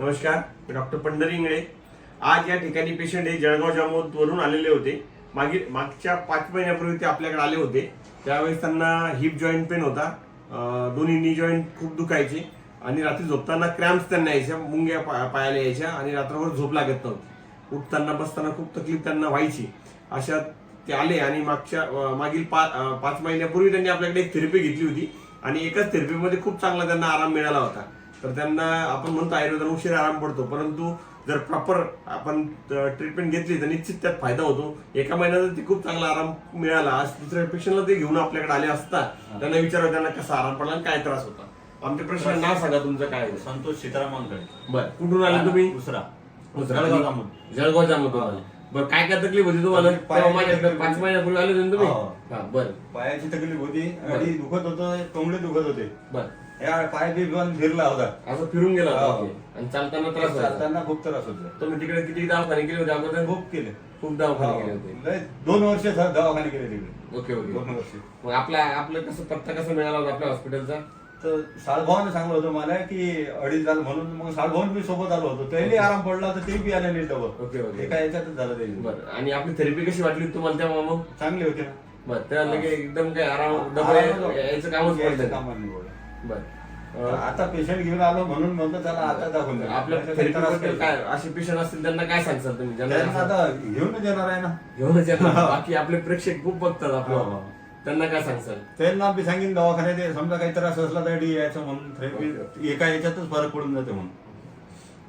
नमस्कार मी डॉक्टर पंढरी इंगळे. आज या ठिकाणी पेशंट हे जळगाव जामोद वरून आलेले होते. मागील मागच्या पाच महिन्यापूर्वी ते आपल्याकडे आले होते. त्यावेळेस त्यांना हिप जॉईंट पेन होता. दोन्ही नी जॉईंट खूप दुखायचे. आणि रात्री झोपताना क्रॅम्प्स त्यांना यायच्या मुंग्या पा- पायाला यायच्या आणि रात्रभर झोप लागत नव्हती. उठताना बसताना खूप तकलीफ त्यांना व्हायची. अशा ते आले आणि मागच्या मागील पा- पाच महिन्यापूर्वी त्यांनी आपल्याकडे एक थेरपी घेतली होती. आणि एकाच थेरपीमध्ये खूप चांगला त्यांना आराम मिळाला होता. तर त्यांना आपण म्हणतो आयुर्वेदाला उशीर आराम पडतो परंतु जर प्रॉपर आपण ट्रीटमेंट घेतली तर निश्चित त्यात फायदा होतो. एका महिन्यात ते खूप चांगला आराम मिळाला आज दुसऱ्या पेशंटला ते घेऊन आपल्याकडे आले असता त्यांना विचारलं त्यांना कसा आराम पडला आणि काय त्रास होता. आमच्या प्रश्न नाव सांगा तुमचं काय? संतोष सीताराम वानखडे बरं कुठून आले तुम्ही? दुसरा. जळगाव जामोद. तुम्हाला बरं काय काय तकलीफ होती तुम्हाला? पाच. महिन्यापूर्वी आले होते ना तुम्ही? बरं. पायाची तकलीफ होती आणि दुखत होतं कमळे दुखत होते. बरं. या पाय बी बंद फिरला होता. असं फिरून गेला होता हो. ओके. आणि चालताना त्रास व्हायचा. चालताना खूप त्रास होता तुम्ही तिकडे किती दवाखाने केले होते? अगोदर? खूप केले. खूप दवाखाने केले होते. लय दोन वर्ष झा- दवाखाने केले तिकडे. Okay okay. दोन वर्ष. मग आपला आपलं कसं पत्ता कसा मिळाला होता आपल्या हॉस्पिटलचा तर साळभावाने सांगलं होतं मला की अडीच झालं म्हणून मग साळभावन मी सोबत आलो होतो. त्याही आराम पडला तर ते बी आले नाही डबल. Okay, okay. एका याच्यातच झालं ते. बरं. आणि आपली थेरपी कशी वाटली तुम्हाला तेव्हा मग? चांगले होते ना. बरं त्या लगे एकदम काय आराम डबल आराम- यायचं कामच यायचं नाही पडलं. बरं आता पेशंट घेऊन आलो म्हणून म्हणतो त्याला आता दाखवून द्या. आपल्या. काय असे पेशंट असतील त्यांना काय सांगसाल तुम्ही ज्यांना त्यांना असं- आता घेऊनच येणार आहे ना घेऊनच येतात. बाकी आपले प्रेक्षक खूप बघतात हो, आपलं हो. त्यांना काय सांगसाल त्यांना बी सांगेन दवाखान्यात ये. समजा काही त्रास असला तर यायचं म्हणून थेरपी एका याच्यातच फरक पडून जाते म्हणून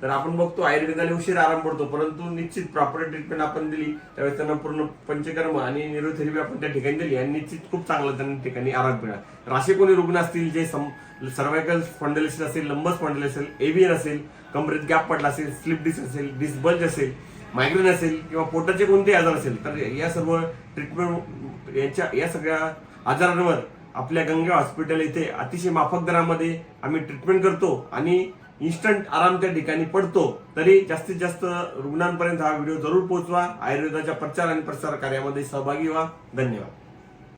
तर आपण बघतो आयुर्वेदाने उशीर आराम पडतो परंतु निश्चित प्रॉपर ट्रीटमेंट आपण दिली त्यावेळेस त्यांना पूर्ण पंचकर्म आणि न्यूरोथेरपी आपण त्या ठिकाणी दिली आणि निश्चित खूप चांगला त्यांना ठिकाणी आराम मिळाला. तर असे कोणी रुग्ण असतील जे सर्वायकल स्पॉन्डलिसिस असेल लंबस स्पॉन्डलिस असेल एव्हीएन असेल कमरेत गॅप पडला असेल स्लिप डिस असेल डिसबल्ज असेल मायग्रेन असेल किंवा पोटाचे कोणते आजार असेल तर या सर्व ट्रीटमेंट याच्या या सगळ्या आजारांवर आपल्या गंगा हॉस्पिटल इथे अतिशय माफक दरामध्ये आम्ही ट्रीटमेंट करतो आणि इन्स्टंट आराम त्या ठिकाणी पडतो तरी जास्तीत जास्त रुग्णांपर्यंत हा व्हिडिओ जरूर पोहोचवा. आयुर्वेदाच्या प्रचार आणि प्रसार कार्यामध्ये सहभागी व्हा. धन्यवाद.